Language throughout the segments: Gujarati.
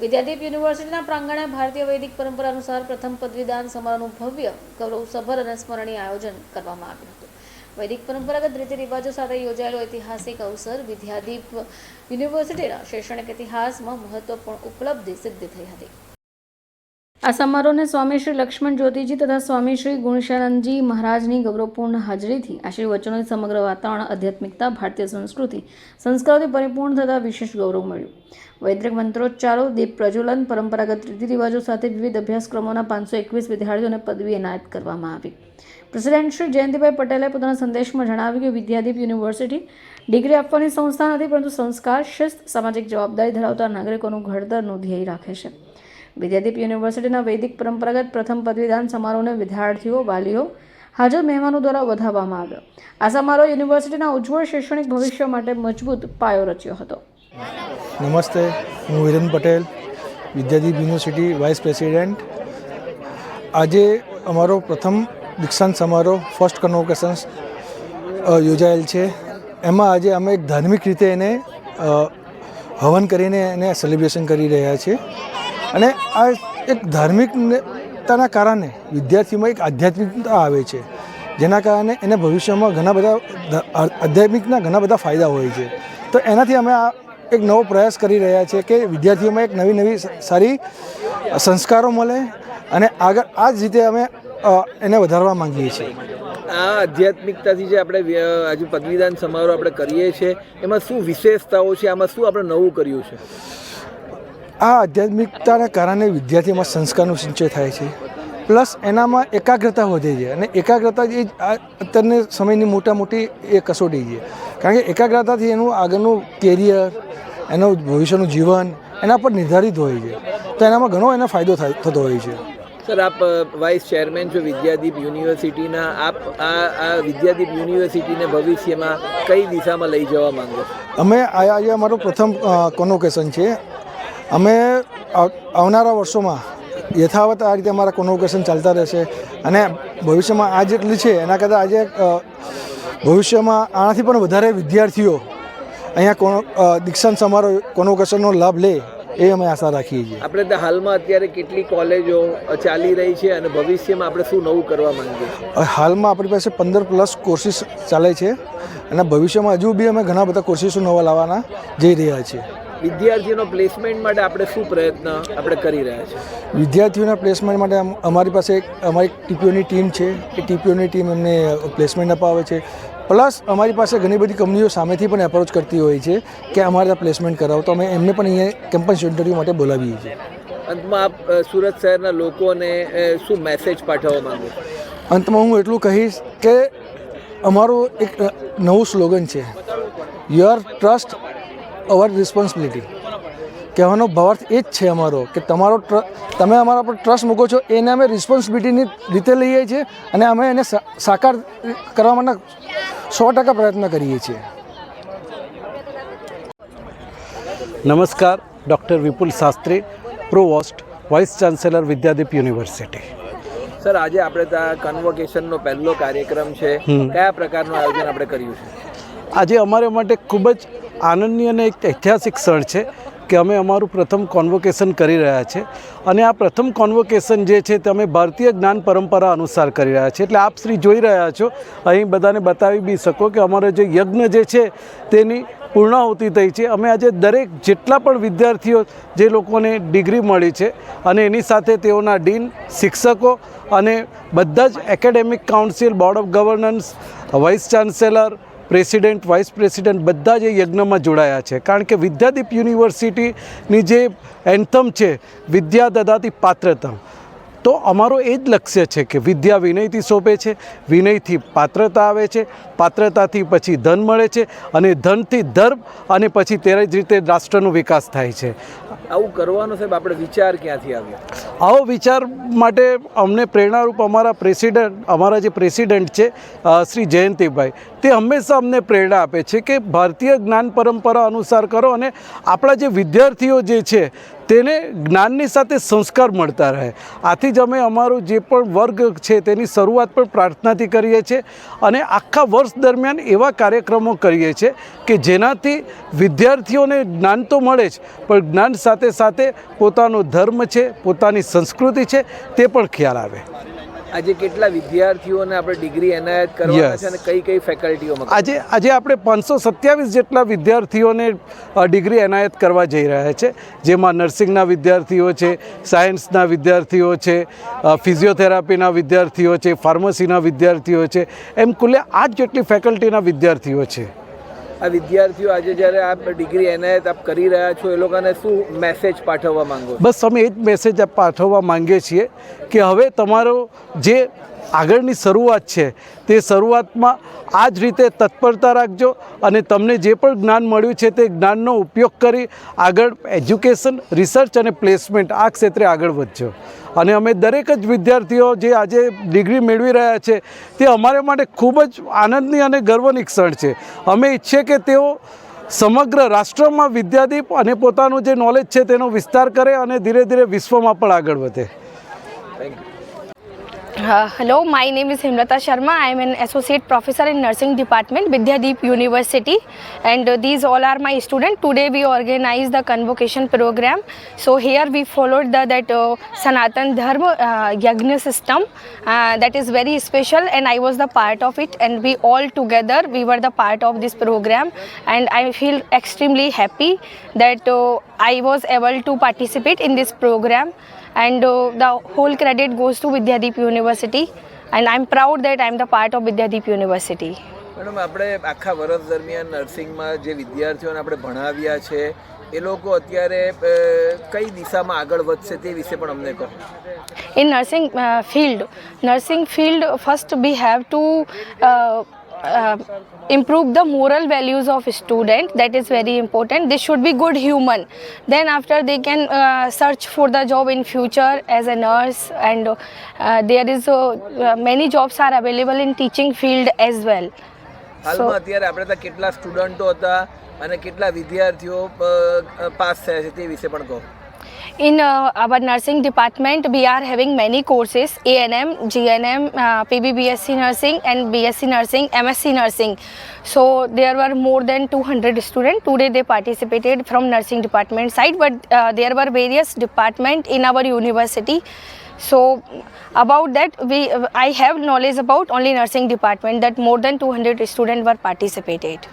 વિદ્યાદીપ યુનિવર્સિટીના પ્રાંગણે ભારતીય વૈદિક પરંપરા અનુસાર પ્રથમ પદવીદાન સમારોહનું ભવ્ય ગૌરવસભર અને સ્મરણીય આયોજન કરવામાં આવ્યું હતું. વૈદિક પરંપરાગત રીતિ રિવાજો સાથે યોજાયેલો ઐતિહાસિક અવસર વિદ્યાદીપ યુનિવર્સિટીના શૈક્ષણિક ઇતિહાસમાં મહત્વપૂર્ણ ઉપલબ્ધિ સિદ્ધ થઈ હતી. આ સમારોહને સ્વામી શ્રી લક્ષ્મણ જ્યોતિજી તથા સ્વામી શ્રી ગુણશાનંદજી મહારાજની ગૌરવપૂર્ણ હાજરીથી આશીર્વચનોની સમગ્ર વાતાવરણ, આધ્યાત્મિકતા, ભારતીય સંસ્કૃતિ, સંસ્કારોથી પરિપૂર્ણ થતાં વિશેષ ગૌરવ મળ્યું. વૈદિક મંત્રોચ્ચારો દીપ પ્રજ્વલન, પરંપરાગત રીતિરિવાજો સાથે વિવિધ અભ્યાસક્રમોના પાંચસો એકવીસ વિદ્યાર્થીઓને પદવી એનાયત કરવામાં આવી. પ્રેસિડેન્ટ શ્રી જયંતિભાઈ પટેલે પોતાના સંદેશમાં જણાવ્યું કે વિદ્યાદીપ યુનિવર્સિટી ડિગ્રી આપવાની સંસ્થા નથી, પરંતુ સંસ્કાર, શિસ્ત, સામાજિક જવાબદારી ધરાવતા નાગરિકોનું ઘડતરનું ધ્યેય રાખે છે. વિદ્યાદીપ યુનિવર્સિટીના વૈદિક પરંપરાગત પ્રથમ પદવીદાન સમારોહને વિદ્યાર્થીઓ, વાલીઓ, હાજર મહેમાનો દ્વારા વધાવવામાં આવ્યો. આ સમારોહ યુનિવર્સિટીના ઉજ્જવળ શૈક્ષણિક ભવિષ્ય માટે મજબૂત પાયો રચ્યો હતો. નમસ્તે, હું Viren Patel, Vidyadeep university vice president. આજે અમારો પ્રથમ દીક્ષાંત સમારોહ, ફર્સ્ટ કન્વોકેશન્સ યોજાયેલ છે. એમાં આજે અમે ધાર્મિક રીતે એને હવન કરીને એને સેલિબ્રેશન કરી રહ્યા છીએ. અને આ એક ધાર્મિકતાના કારણે વિદ્યાર્થીઓમાં એક આધ્યાત્મિકતા આવે છે. જેના કારણે એને ભવિષ્યમાં ઘણા બધા આધ્યાત્મિકના ઘણા બધા ફાયદા હોય છે. તો એનાથી અમે આ એક નવો પ્રયાસ કરી રહ્યા છીએ કે વિદ્યાર્થીઓમાં એક નવી નવી સારી સંસ્કારો મળે અને આગળ આ જ રીતે અમે એને વધારવા માંગીએ છીએ. આ આધ્યાત્મિકતાથી જે આપણે આજે પદવીદાન સમારોહ આપણે કરીએ છીએ, એમાં શું વિશેષતાઓ છે? આમાં શું આપણે નવું કર્યું છે? આ આધ્યાત્મિકતાના કારણે વિદ્યાર્થીઓમાં સંસ્કારનું સિંચય થાય છે. પ્લસ એનામાં એકાગ્રતા વધે છે અને એકાગ્રતા એ જ આ અત્યારની સમયની મોટા મોટી એ કસોટી છે. કારણ કે એકાગ્રતાથી એનું આગળનું કેરિયર એનું ભવિષ્યનું જીવન એના પર નિર્ધારિત હોય છે. તો એનામાં ઘણો એનો ફાયદો થતો હોય છે. સર આપ વાઇસ ચેરમેન છો વિદ્યાદીપ યુનિવર્સિટીના. આપ આ આ વિદ્યાદીપ યુનિવર્સિટીને ભવિષ્યમાં કઈ દિશામાં લઈ જવા માંગો અમે આ આજે અમારું પ્રથમ કોન્વોકેશન છે. અમે આવનારા વર્ષોમાં યથાવત આ રીતે અમારા કોન્વોકેશન ચાલતા રહેશે અને ભવિષ્યમાં આ જેટલી છે એના કરતાં આજે ભવિષ્યમાં આનાથી પણ વધારે વિદ્યાર્થીઓ અહીંયા કોનો દીક્ષાંત સમારોહ કોન્વોકેશનનો લાભ લે એ અમે આશા રાખીએ છીએ. આપણે તો હાલમાં અત્યારે કેટલી કોલેજો ચાલી રહી છે અને ભવિષ્યમાં આપણે શું નવું કરવા માંગીએ છીએ? હાલમાં આપણી પાસે પંદર પ્લસ કોર્સિસ ચાલે છે અને ભવિષ્યમાં હજુ બી અમે ઘણા બધા કોર્સિસો નવા લાવવાના જઈ રહ્યા છીએ. વિદ્યાર્થીઓનો પ્લેસમેન્ટ માટે આપણે શું પ્રયત્ન આપણે કરી રહ્યા છીએ? વિદ્યાર્થીઓના પ્લેસમેન્ટ માટે અમ- અમારી પાસે અમારી ટીપીઓની ટીમ છે. એ ટીપીઓની ટીમ એમને પ્લેસમેન્ટ અપાવે છે. પ્લસ અમારી પાસે ઘણી બધી કંપનીઓ સામેથી પણ એપ્રોચ કરતી હોય છે કે અમારે ત્યાં પ્લેસમેન્ટ કરાવો. તો અમે એમને પણ અહીંયા કેમ્પસ ઇન્ટરવ્યૂ માટે બોલાવીએ છીએ. અંતમાં આપ સુરત શહેરના લોકોને શું મેસેજ પાઠવવા માંગો અંતમાં હું એટલું કહીશ કે અમારું એક નવું સ્લોગન છે. યોર ટ્રસ્ટ અવર રિસ્પોન્સિબિલિટી કહેવાનો ભાવાર્થ એ જ છે અમારો કે તમારો ટ્ર તમે અમારા પર ટ્રસ્ટ મૂકો છો એને અમે રિસ્પોન્સિબિલિટીની રીતે લઈએ છીએ અને અમે એને સા- સાકાર કરવા માટે સો ટકા પ્રયત્ન કરીએ છીએ. નમસ્કાર doctor Vipul Shastri provost vice chancellor Vidyadeep university. Sir આજે આપણે ત્યાં કન્વોકેશનનો પહેલો કાર્યક્રમ છે. કયા પ્રકારનું આયોજન આપણે કર્યું છે? આજે અમારા માટે ખૂબ જ આનંદની અને એક ઐતિહાસિક ક્ષણ છે કે અમે અમારું પ્રથમ કોન્વોકેશન કરી રહ્યા છે. અને આ પ્રથમ કોન્વોકેશન જે છે તે અમે ભારતીય જ્ઞાન પરંપરા અનુસાર કરી રહ્યા છે. એટલે આપ શ્રી જોઈ રહ્યા છો. અહીં બધાને બતાવી બી શકો કે અમારો જે યજ્ઞ જે છે તેની પૂર્ણાહુતિ થઈ છે. અમે આજે દરેક જેટલા પણ વિદ્યાર્થીઓ જે લોકોને ડિગ્રી મળી છે અને એની સાથે તેઓના ડીન, શિક્ષકો અને બધા જ academic council, board of governance, vice chancellor president, vice president બધા જ એ યજ્ઞમાં જોડાયા છે. કારણ કે વિદ્યાદીપ યુનિવર્સિટીની જે એન્થમ છે વિદ્યા દદાતી પાત્રતમ તો અમારો એ જ લક્ષ્ય છે કે વિદ્યા વિનયથી શોભે છે વિનયથી પાત્રતા આવે છે પાત્રતાથી પછી ધન મળે છે અને ધનથી ધર્મ અને પછી તે જ રીતે રાષ્ટ્રનો વિકાસ થાય છે. આવું કરવાનો સાહેબ આપણે વિચાર ક્યાંથી આવ્યો? આવો વિચાર માટે અમને પ્રેરણારૂપ અમારા પ્રેસિડન્ટ અમારા જે પ્રેસિડન્ટ છે શ્રી જયંતિભાઈ તે હંમેશા અમને પ્રેરણા આપે છે કે ભારતીય જ્ઞાન પરંપરા અનુસાર કરો અને આપણા જે વિદ્યાર્થીઓ જે છે તેને જ્ઞાનની સાથે સંસ્કાર મળતા રહે. આથી જ અમે અમારું જે પણ વર્ગ છે તેની શરૂઆત પણ પ્રાર્થનાથી કરીએ છીએ અને આખા વર્ષ દરમિયાન એવા કાર્યક્રમો કરીએ છીએ કે જેનાથી વિદ્યાર્થીઓને જ્ઞાન તો મળે જ, પણ જ્ઞાન સાથે સાથે પોતાનો ધર્મ છે, પોતાની સંસ્કૃતિ છે તે પણ ખ્યાલ આવે. આજે કેટલા વિદ્યાર્થીઓને આપણે ડિગ્રી એનાયત કરવાના. છે અને કઈ કઈ ફેકલ્ટીઓમાં આજે આજે આપણે પાંચસો સત્યાવીસ જેટલા વિદ્યાર્થીઓને ડિગ્રી એનાયત કરવા જઈ રહ્યા છે. જેમાં નર્સિંગના વિદ્યાર્થીઓ છે સાયન્સના વિદ્યાર્થીઓ છે ફિઝિયોથેરાપીના વિદ્યાર્થીઓ છે ફાર્મસીના વિદ્યાર્થીઓ છે. એમ કુલે આઠ જેટલી ફેકલ્ટીના વિદ્યાર્થીઓ છે. આ વિદ્યાર્થીઓ આજે જ્યારે આપ ડિગ્રી એનાયત આપ કરી રહ્યા છો, એ લોકોને શું મેસેજ પાઠવવા માંગો બસ અમે એ જ મેસેજ પાઠવવા માંગીએ છીએ કે હવે તમારો જે આગળની શરૂઆત છે. તે શરૂઆતમાં આ જ રીતે તત્પરતા રાખજો અને તમને જે પણ જ્ઞાન મળ્યું છે તે જ્ઞાનનો ઉપયોગ કરી આગળ એજ્યુકેશન, રિસર્ચ અને પ્લેસમેન્ટ આ ક્ષેત્રે આગળ વધજો. અને અમે દરેક જ વિદ્યાર્થીઓ જે આજે ડિગ્રી મેળવી રહ્યા છે તે અમારા માટે ખૂબ જ આનંદની અને ગર્વની ક્ષણ છે. અમે ઈચ્છીએ કે તેઓ સમગ્ર રાષ્ટ્રમાં વિદ્યાદીપ અને પોતાનું જે નોલેજ છે તેનો વિસ્તાર કરે અને ધીરે ધીરે વિશ્વમાં પણ આગળ વધે. Thank you Uh, hello, my name is Himlata Sharma. I am an associate professor in nursing department, Vidyadeep University, and uh, these all are my students. Today we organized the convocation program. So here we followed the that uh, Sanatan Dharma uh, Yagna system. That is very special, and I was the part of it. And we all together we were the part of this program, and I feel extremely happy that I was able to participate in this program and uh, the whole credit goes to Vidyadeep University and I'm proud that I'm the part of Vidyadeep University. Madam આપણે આખા વર્ષ દરમિયાન નર્સિંગમાં જે વિદ્યાર્થીઓને આપણે ભણાવ્યા છે એ લોકો અત્યારે કઈ દિશામાં આગળ વધશે તે વિશે પણ અમને કહો nursing uh, field, nursing field first we have to uh, uh, improve the moral values of student that is very important they should be good human then after they can uh, search for the job in future as a nurse and uh, there is uh, uh, many jobs are available in teaching field as well હાલમાં અત્યારે આપણે ત્યાં કેટલા સ્ટુડન્ટો હતા અને કેટલા વિદ્યાર્થીઓ પાસ થયા છે તે વિશે પણ કહો In uh, our nursing department, we are having many courses ANM, GNM, uh, PBBSc nursing, and BSc nursing, MSc nursing. So there were more than 200 students. Today they participated from nursing department side, but uh, there were various department in our university. So about that, we I have knowledge about only nursing department that more than 200 students were participated.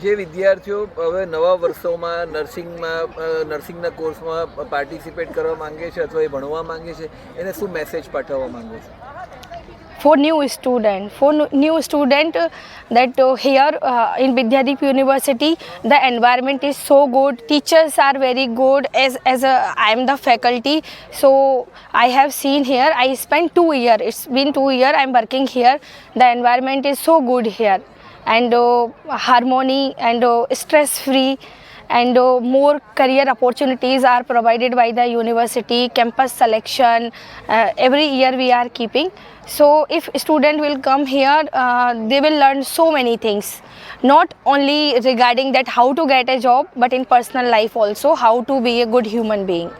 જે વિદ્યાર્થીઓ હવે નવા વર્ષોમાં નર્સિંગમાં નર્સિંગના કોર્સમાં પાર્ટિસિપેટ કરવા માંગે છે અથવા એ ભણવા માંગે છે એને શું મેસેજ પાઠવવા માંગો છો for new student for nu- new student uh, that uh, here uh, in Vidyadeep University the environment is so good teachers are very good as as a, I am the faculty so I have seen here I spent 2 year it's been 2 year I am working here the and uh, harmony and uh, stress free and uh, more career opportunities are provided by the university campus selection uh, every year we are keeping. So if student will come here uh, they will learn so many things. Not only regarding that how to get a job but in personal life also how to be a good human being